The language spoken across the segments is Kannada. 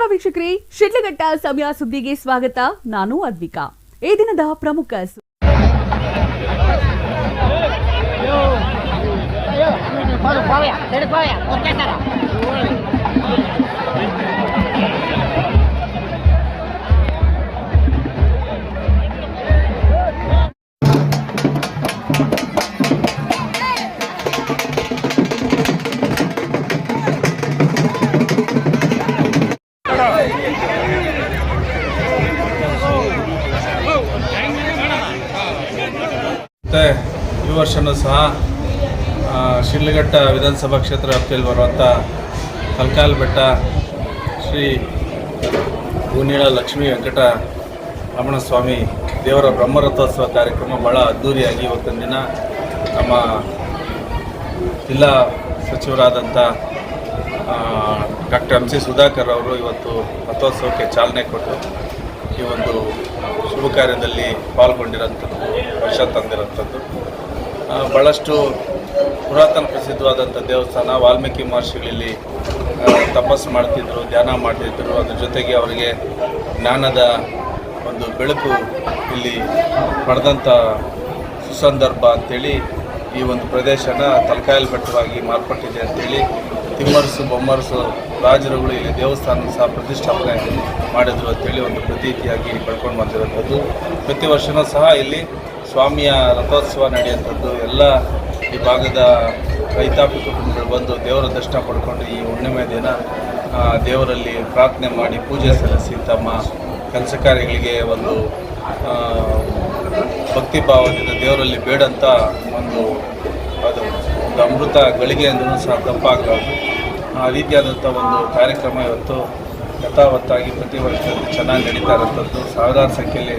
ನಮಸ್ಕಾರ ವೀಕ್ಷಕರೇ ಶಿಡ್ಲಘಟ್ಟ ಸಮಯ ಸುದ್ದಿಗೆ ಸ್ವಾಗತ ನಾನು ಅದ್ವಿಕಾ ಈ ದಿನದ ಪ್ರಮುಖ ವರ್ಷವೂ ಸಹ ಶಿಡ್ಲಘಟ್ಟ ವಿಧಾನಸಭಾ ಕ್ಷೇತ್ರ ವ್ಯಾಪ್ತಿಯಲ್ಲಿ ಬರುವಂಥ ಕಲ್ಕಾಲ್ ಬೆಟ್ಟ ಶ್ರೀ ಹೂನೀಳ ಲಕ್ಷ್ಮೀ ವೆಂಕಟ ರಮಣ ಸ್ವಾಮಿ ದೇವರ ಬ್ರಹ್ಮರಥೋತ್ಸವ ಕಾರ್ಯಕ್ರಮ ಭಾಳ ಅದ್ಧೂರಿಯಾಗಿ ಇವತ್ತಿನ ದಿನ ನಮ್ಮ ಜಿಲ್ಲಾ ಸಚಿವರಾದಂಥ ಡಾಕ್ಟರ್ ಎಂ ಸಿ ಸುಧಾಕರ್ ಅವರು ಇವತ್ತು ರಥೋತ್ಸವಕ್ಕೆ ಚಾಲನೆ ಕೊಟ್ಟು ಈ ಒಂದು ಶುಭ ಕಾರ್ಯದಲ್ಲಿ ಪಾಲ್ಗೊಂಡಿರೋಂಥದ್ದು ವರ್ಷ ತಂದಿರೋಂಥದ್ದು ಭಾಳಷ್ಟು ಪುರಾತನ ಪ್ರಸಿದ್ಧವಾದಂಥ ದೇವಸ್ಥಾನ, ವಾಲ್ಮೀಕಿ ಮಹರ್ಷಿಗಳಲ್ಲಿ ತಪಸ್ಸು ಮಾಡ್ತಿದ್ರು, ಧ್ಯಾನ ಮಾಡ್ತಿದ್ರು. ಅದ್ರ ಜೊತೆಗೆ ಅವರಿಗೆ ಜ್ಞಾನದ ಒಂದು ಬೆಳಕು ಇಲ್ಲಿ ಪಡೆದಂಥ ಸುಸಂದರ್ಭ ಅಂತೇಳಿ ಈ ಒಂದು ಪ್ರದೇಶನ ತಲಕಾಯಲ್ ಬೆಟ್ಟವಾಗಿ ಮಾರ್ಪಟ್ಟಿದೆ ಅಂತೇಳಿ ತಿಮ್ಮರಸು, ಬೊಮ್ಮರಸು ರಾಜರುಗಳು ಇಲ್ಲಿ ದೇವಸ್ಥಾನ ಸಹ ಪ್ರತಿಷ್ಠಾಪನೆ ಮಾಡಿದ್ರು ಅಂತೇಳಿ ಒಂದು ಪ್ರತೀತಿಯಾಗಿ ಪಡ್ಕೊಂಡು ಬಂದಿರೋಂಥದ್ದು ಪ್ರತಿ ವರ್ಷವೂ ಸಹ ಇಲ್ಲಿ ಸ್ವಾಮಿಯ ರಥೋತ್ಸವ ನಡೆಯುವಂಥದ್ದು, ಎಲ್ಲ ಈ ಭಾಗದ ರೈತಾಪಿ ಕುಟುಂಬಗಳು ಬಂದು ದೇವರ ದರ್ಶನ ಪಡ್ಕೊಂಡು ಈ ಹುಣ್ಣಿಮೆ ದಿನ ದೇವರಲ್ಲಿ ಪ್ರಾರ್ಥನೆ ಮಾಡಿ ಪೂಜೆ ಸಲ್ಲಿಸಿ ತಮ್ಮ ಕೆಲಸ ಕಾರ್ಯಗಳಿಗೆ ಒಂದು ಭಕ್ತಿ ಭಾವದಿಂದ ದೇವರಲ್ಲಿ ಬೇಡಂತ ಒಂದು, ಅದು ಒಂದು ಅಮೃತ ಗಳಿಗೆ ಅಂದ್ರೂ ಸಹ ತಪ್ಪಾಗಲಾರ್ದು ಆ ರೀತಿಯಾದಂಥ ಒಂದು ಕಾರ್ಯಕ್ರಮ ಇವತ್ತು ಯಥಾವತ್ತಾಗಿ ಪ್ರತಿ ವರ್ಷದಲ್ಲಿ ಚೆನ್ನಾಗಿ ನಡೀತಾ ಇರೋಂಥದ್ದು ಸಾವಿರಾರು ಸಂಖ್ಯೆಯಲ್ಲಿ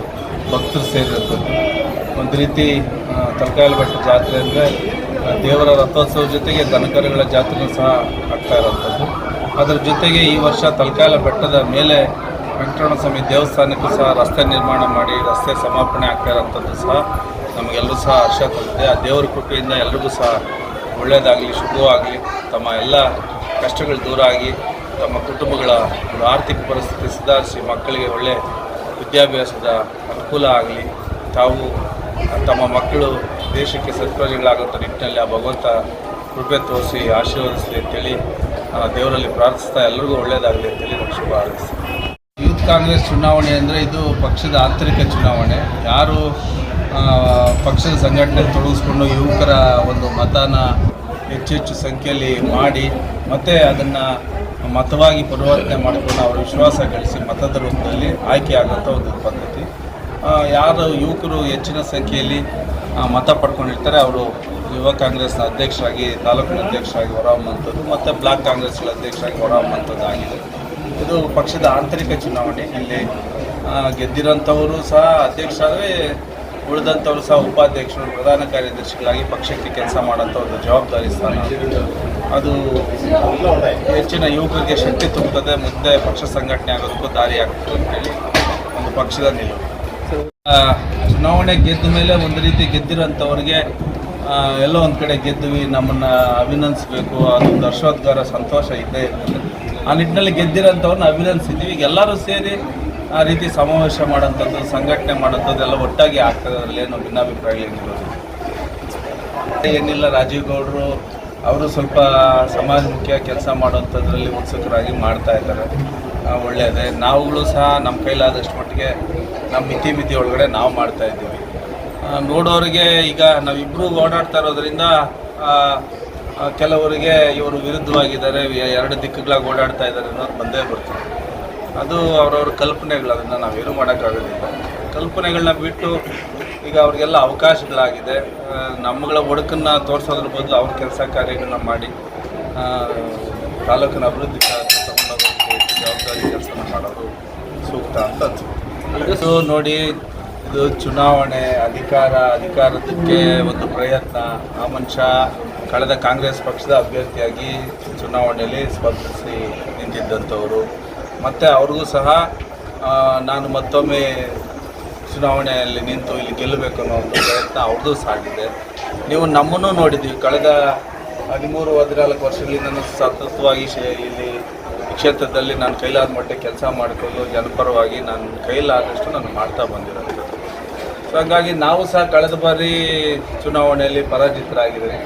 ಭಕ್ತರು ಸೇರಿರುವಂಥದ್ದು. ಒಂದು ರೀತಿ ಆ, ತಲಕಾಯಲ ಬೆಟ್ಟ ಜಾತ್ರೆ ಅಂದರೆ ದೇವರ ರಥೋತ್ಸವ ಜೊತೆಗೆ ದನಕರುಗಳ ಜಾತ್ರೆನೂ ಸಹ ಆಗ್ತಾ ಇರೋಂಥದ್ದು ಅದರ ಜೊತೆಗೆ ಈ ವರ್ಷ ತಲಕಾಯಲ ಬೆಟ್ಟದ ಮೇಲೆ ವೆಂಕಟರಮಣ ಸ್ವಾಮಿ ದೇವಸ್ಥಾನಕ್ಕೂ ಸಹ ರಸ್ತೆ ನಿರ್ಮಾಣ ಮಾಡಿ ರಸ್ತೆ ಸಮರ್ಪಣೆ ಆಗ್ತಾ ಇರೋಂಥದ್ದು ಸಹ ನಮಗೆಲ್ಲರೂ ಸಹ ಹರ್ಷ ತಂದಿದೆ ಆ ದೇವರ ಕೃಪೆಯಿಂದ ಎಲ್ರಿಗೂ ಸಹ ಒಳ್ಳೆಯದಾಗಲಿ ಶುಭವಾಗಲಿ. ತಮ್ಮ ಎಲ್ಲ ಕಷ್ಟಗಳು ದೂರ ಆಗಿ ತಮ್ಮ ಕುಟುಂಬಗಳ ಆರ್ಥಿಕ ಪರಿಸ್ಥಿತಿ ಸುಧಾರಿಸಿ ಮಕ್ಕಳಿಗೆ ಒಳ್ಳೆಯ ವಿದ್ಯಾಭ್ಯಾಸದ ಅನುಕೂಲ ಆಗಲಿ. ತಾವು ತಮ್ಮ ಮಕ್ಕಳು ದೇಶಕ್ಕೆ ಸತ್ಪ್ರಜೆಗಳಾಗುವಂಥ ನಿಟ್ಟಿನಲ್ಲಿ ಆ ಭಗವಂತ ಕೃಪೆ ತೋರಿಸಿ ಆಶೀರ್ವದಿಸಲಿ ಅಂತೇಳಿ ದೇವರಲ್ಲಿ ಪ್ರಾರ್ಥಿಸ್ತಾ ಎಲ್ಲರಿಗೂ ಒಳ್ಳೆಯದಾಗಲಿ ಅಂತೇಳಿ ನಾನು ಶುಭ ಹಾರೈಸ್ತೀನಿ. ಯೂತ್ ಕಾಂಗ್ರೆಸ್ ಚುನಾವಣೆ ಅಂದರೆ ಇದು ಪಕ್ಷದ ಆಂತರಿಕ ಚುನಾವಣೆ. ಯಾರು ಪಕ್ಷದ ಸಂಘಟನೆ ತೊಡಗಿಸ್ಕೊಂಡು ಯುವಕರ ಒಂದು ಮತನ ಹೆಚ್ಚು ಹೆಚ್ಚು ಸಂಖ್ಯೆಯಲ್ಲಿ ಮಾಡಿ ಮತ್ತೆ ಅದನ್ನು ಮತವಾಗಿ ಪರಿವರ್ತನೆ ಮಾಡಿಕೊಂಡು ಅವರ ವಿಶ್ವಾಸ ಗಳಿಸಿ ಮತದ ರೂಪದಲ್ಲಿ ಆಯ್ಕೆ ಒಂದು ಪದ್ಧತಿ. ಯಾರು ಯುವಕರು ಹೆಚ್ಚಿನ ಸಂಖ್ಯೆಯಲ್ಲಿ ಮತ ಪಡ್ಕೊಂಡಿರ್ತಾರೆ, ಅವರು ಯುವ ಕಾಂಗ್ರೆಸ್ನ ಅಧ್ಯಕ್ಷರಾಗಿ, ತಾಲೂಕಿನ ಅಧ್ಯಕ್ಷರಾಗಿ ಹೊರಹೊಮ್ಮಂಥದ್ದು ಮತ್ತು ಬ್ಲಾಕ್ ಕಾಂಗ್ರೆಸ್ಗಳ ಅಧ್ಯಕ್ಷರಾಗಿ ಹೊರಹೊಮ್ಮಂಥದ್ದು ಆಗಿದೆ. ಇದು ಪಕ್ಷದ ಆಂತರಿಕ ಚುನಾವಣೆ. ಇಲ್ಲಿ ಗೆದ್ದಿರೋಂಥವರು ಸಹ ಅಧ್ಯಕ್ಷರಾದರೆ ಉಳಿದಂಥವರು ಸಹ ಉಪಾಧ್ಯಕ್ಷರು, ಪ್ರಧಾನ ಕಾರ್ಯದರ್ಶಿಗಳಾಗಿ ಪಕ್ಷಕ್ಕೆ ಕೆಲಸ ಮಾಡೋಂಥ ಒಂದು ಜವಾಬ್ದಾರಿ ಸ್ಥಾನ. ಅದು ಹೆಚ್ಚಿನ ಯುವಕರಿಗೆ ಶಕ್ತಿ ತುಂಬುತ್ತದೆ, ಮುಂದೆ ಪಕ್ಷ ಸಂಘಟನೆ ಆಗೋದಕ್ಕೂ ದಾರಿ ಆಗ್ತದೆ ಅಂತೇಳಿ ಒಂದು ಪಕ್ಷದ ನಿಲುವು. ಚುನಾವಣೆ ಗೆದ್ದ ಮೇಲೆ ಒಂದು ರೀತಿ ಗೆದ್ದಿರೋಂಥವ್ರಿಗೆ ಎಲ್ಲೋ ಒಂದು ಕಡೆ ಗೆದ್ದುವಿ, ನಮ್ಮನ್ನು ಅಭಿನಂದಿಸ್ಬೇಕು, ಅದೊಂದು ಹರ್ಷೋದ್ಗಾರ ಸಂತೋಷ ಇದ್ದೇ ಇರ್ತದೆ ಆ ನಿಟ್ಟಿನಲ್ಲಿ ಗೆದ್ದಿರೋಂಥವ್ರನ್ನ ಅಭಿನಂದಿಸಿದ್ದೀವಿ ಈಗ ಎಲ್ಲರೂ ಸೇರಿ ಆ ರೀತಿ ಸಮಾವೇಶ ಮಾಡೋಂಥದ್ದು ಸಂಘಟನೆ ಮಾಡೋಂಥದ್ದು ಎಲ್ಲ ಒಟ್ಟಾಗಿ ಆಗ್ತದೆ. ಅದರಲ್ಲಿ ಏನು ಭಿನ್ನಾಭಿಪ್ರಾಯಗಳೇನಿರೋದು ಏನಿಲ್ಲ. ರಾಜೀವ್ ಗೌಡರು ಅವರು ಸ್ವಲ್ಪ ಸಮಾಜಮುಖಿಯ ಕೆಲಸ ಮಾಡೋಂಥದ್ರಲ್ಲಿ ಉತ್ಸುಕರಾಗಿ ಮಾಡ್ತಾ ಇದ್ದಾರೆ. ಒಳ್ಳೆಯದೇ ನಾವುಗಳು ಸಹ ನಮ್ಮ ಕೈಲಾದಷ್ಟು ಮಟ್ಟಿಗೆ ನಮ್ಮ ಮಿತಿ ಮಿತಿ ಒಳಗಡೆ ನಾವು ಮಾಡ್ತಾ ಇದ್ದೀವಿ. ನೋಡೋರಿಗೆ ಈಗ ನಾವಿಬ್ಬರು ಓಡಾಡ್ತಾ ಇರೋದ್ರಿಂದ ಕೆಲವರಿಗೆ ಇವರು ವಿರುದ್ಧವಾಗಿದ್ದಾರೆ. ಎರಡು ದಿಕ್ಕುಗಳಾಗಿ ಓಡಾಡ್ತಾ ಇದ್ದಾರೆ ಅನ್ನೋದು ಬಂದೇ ಬರ್ತದೆ ಅದು ಅವರವ್ರ ಕಲ್ಪನೆಗಳು, ಅದನ್ನು ನಾವೇನು ಮಾಡೋಕ್ಕಾಗೋದಿಲ್ಲ. ಕಲ್ಪನೆಗಳನ್ನ ಬಿಟ್ಟು ಈಗ ಅವ್ರಿಗೆಲ್ಲ ಅವಕಾಶಗಳಾಗಿದೆ. ನಮ್ಮಗಳ ಒಡಕನ್ನು ತೋರಿಸೋದ್ರ ಬದಲು ಅವ್ರ ಕೆಲಸ ಕಾರ್ಯಗಳನ್ನ ಮಾಡಿ ತಾಲೂಕಿನ ಅಭಿವೃದ್ಧಿ ತಗೊಂಡೋಗೋದಕ್ಕೆ ಜವಾಬ್ದಾರಿ ಮಾಡೋದು ಸೂಕ್ತ ಅಂತ ಇದು ನೋಡಿ, ಇದು ಚುನಾವಣೆ ಅಧಿಕಾರ, ಅಧಿಕಾರದಕ್ಕೆ ಒಂದು ಪ್ರಯತ್ನ. ಆ ಮನುಷ್ಯ ಕಳೆದ ಕಾಂಗ್ರೆಸ್ ಪಕ್ಷದ ಅಭ್ಯರ್ಥಿಯಾಗಿ ಚುನಾವಣೆಯಲ್ಲಿ ಸ್ಪರ್ಧಿಸಿ ನಿಂತಿದ್ದಂಥವರು. ಮತ್ತು ಅವ್ರಿಗೂ ಸಹ ನಾನು ಮತ್ತೊಮ್ಮೆ ಚುನಾವಣೆಯಲ್ಲಿ ನಿಂತು ಇಲ್ಲಿ ಗೆಲ್ಲಬೇಕು ಅನ್ನೋ ಒಂದು ಪ್ರಯತ್ನ ಅವ್ರದ್ದು ಸಾಗಿದೆ. ನೀವು ನಮ್ಮನ್ನು ನೋಡಿದ್ದೀವಿ. ಕಳೆದ ಹದಿಮೂರು, ಹದಿನಾಲ್ಕು ವರ್ಷಗಳಿಂದ ಸತತವಾಗಿ ಶೇ- ಇಲ್ಲಿ ಕ್ಷೇತ್ರದಲ್ಲಿ ನಾನು ಕೈಲಾದ ಮಟ್ಟಿಗೆ ಕೆಲಸ ಮಾಡಿಕೊಂಡು ಜನಪರವಾಗಿ ನಾನು ಕೈಲಾದಷ್ಟು ನಾನು ಮಾಡ್ತಾ ಬಂದಿರೋದು. ಸೊ ಹಾಗಾಗಿ ನಾವು ಸಹ ಕಳೆದ ಬಾರಿ ಚುನಾವಣೆಯಲ್ಲಿ ಪರಾಜಿತರಾಗಿದ್ದೀವಿ.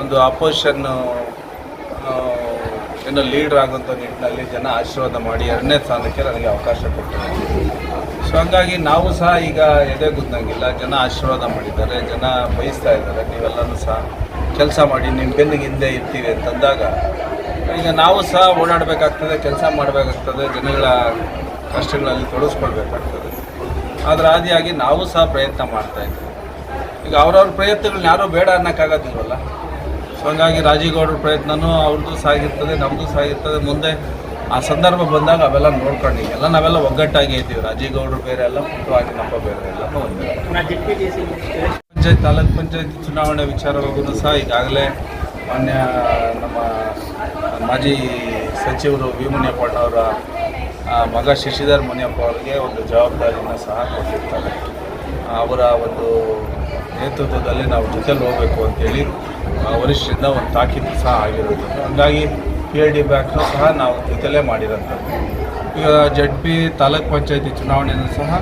ಒಂದು ಅಪೋಸಿಷನ್ನು ಏನೋ ಲೀಡರ್ ಆಗುವಂಥ ನಿಟ್ಟಿನಲ್ಲಿ ಜನ ಆಶೀರ್ವಾದ ಮಾಡಿ ಎರಡನೇ ಸ್ಥಾನಕ್ಕೆ ನನಗೆ ಅವಕಾಶ ಕೊಟ್ಟರು. ಸೊ ಹಂಗಾಗಿ ನಾವು ಸಹ ಈಗ ಎದೆ ಗುದ್ದಂಗಿಲ್ಲ. ಜನ ಆಶೀರ್ವಾದ ಮಾಡಿದ್ದಾರೆ. ಜನ ಬಯಸ್ತಾ ಇದ್ದಾರೆ. ನೀವೆಲ್ಲನೂ ಸಹ ಕೆಲಸ ಮಾಡಿ ನಿಮ್ಮ ಬೆನ್ನಿಗೆ ಹಿಂದೆ ಇರ್ತೀವಿ ಅಂತಂದಾಗ ಈಗ ನಾವು ಸಹ ಓಡಾಡಬೇಕಾಗ್ತದೆ, ಕೆಲಸ ಮಾಡಬೇಕಾಗ್ತದೆ, ಜನಗಳ ಕಷ್ಟಗಳಲ್ಲಿ ತೊಡಗಿಸ್ಕೊಳ್ಬೇಕಾಗ್ತದೆ ಅದರ ಆದಿಯಾಗಿ ನಾವು ಸಹ ಪ್ರಯತ್ನ ಮಾಡ್ತಾ ಇದ್ದೀವಿ ಈಗ ಅವ್ರವ್ರ ಪ್ರಯತ್ನಗಳನ್ನ ಯಾರೂ ಬೇಡ ಅನ್ನೋಕ್ಕಾಗೋದಿಲ್ವಲ್ಲ? ಸೊ ಹಂಗಾಗಿ ರಾಜೀಗೌಡ್ರ ಪ್ರಯತ್ನವೂ ಅವ್ರದ್ದು ಸಾಗಿರ್ತದೆ ನಮ್ಮದು ಸಾಗಿರ್ತದೆ ಮುಂದೆ ಆ ಸಂದರ್ಭ ಬಂದಾಗ ಅವೆಲ್ಲ ನೋಡ್ಕೊಂಡು ಎಲ್ಲ ನಾವೆಲ್ಲ ಒಗ್ಗಟ್ಟಾಗಿ ಇದ್ದೀವಿ. ರಾಜೀಗೌಡರು ಬೇರೆ ಎಲ್ಲ ಮುಖ್ಯವಾಗಿ ನಮ್ಮ ಬೇರೆ ಎಲ್ಲ ಪಂಚಾಯತ್ ತಾಲೂಕ್ ಪಂಚಾಯತ್ ಚುನಾವಣೆ ವಿಚಾರವಾಗೂ ಸಹ ಈಗಾಗಲೇ ಮಾನ್ಯ ನಮ್ಮ ಮಾಜಿ ಸಚಿವರು ವಿ ಮುನಿಯಪ್ಪಣ್ಣ ಅವರ ಮಗ ಶಶಿಧರ್ ಮುನಿಯಪ್ಪ ಅವರಿಗೆ ಒಂದು ಜವಾಬ್ದಾರಿಯನ್ನು ಸಹ ಕೊಟ್ಟಿರ್ತಾರೆ. ಅವರ ಒಂದು ನೇತೃತ್ವದಲ್ಲಿ ನಾವು ಜೊತೆಲಿ ಹೋಗಬೇಕು ಅಂತೇಳಿ ವರಿಷ್ಠರಿಂದ ಒಂದು ತಾಕೀತು ಸಹ ಆಗಿರುತ್ತೆ. ಹಂಗಾಗಿ ಪಿ ಎಲ್ ಡಿ ಬ್ಯಾಂಕ್ನು ಸಹ ನಾವು ಜೊತೆಲೇ ಮಾಡಿರೋಂಥದ್ದು. ಈಗ ಜಡ್ ಪಿ ತಾಲೂಕ್ ಪಂಚಾಯತಿ ಚುನಾವಣೆಯನ್ನು ಸಹ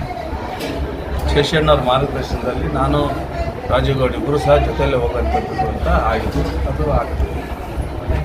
ಶಶಿಯಣ್ಣವ್ರ ಮಾರ್ಗದರ್ಶನದಲ್ಲಿ ನಾನು ರಾಜೀವ್ ಗೌಡ ಇಬ್ಬರು ಸಹ ಜೊತೆಯಲ್ಲೇ ಹೋಗುವಂಥದ್ದು ಅಂತ ಆಗಿದ್ದು, ಅದು ಆಗ್ತದೆ.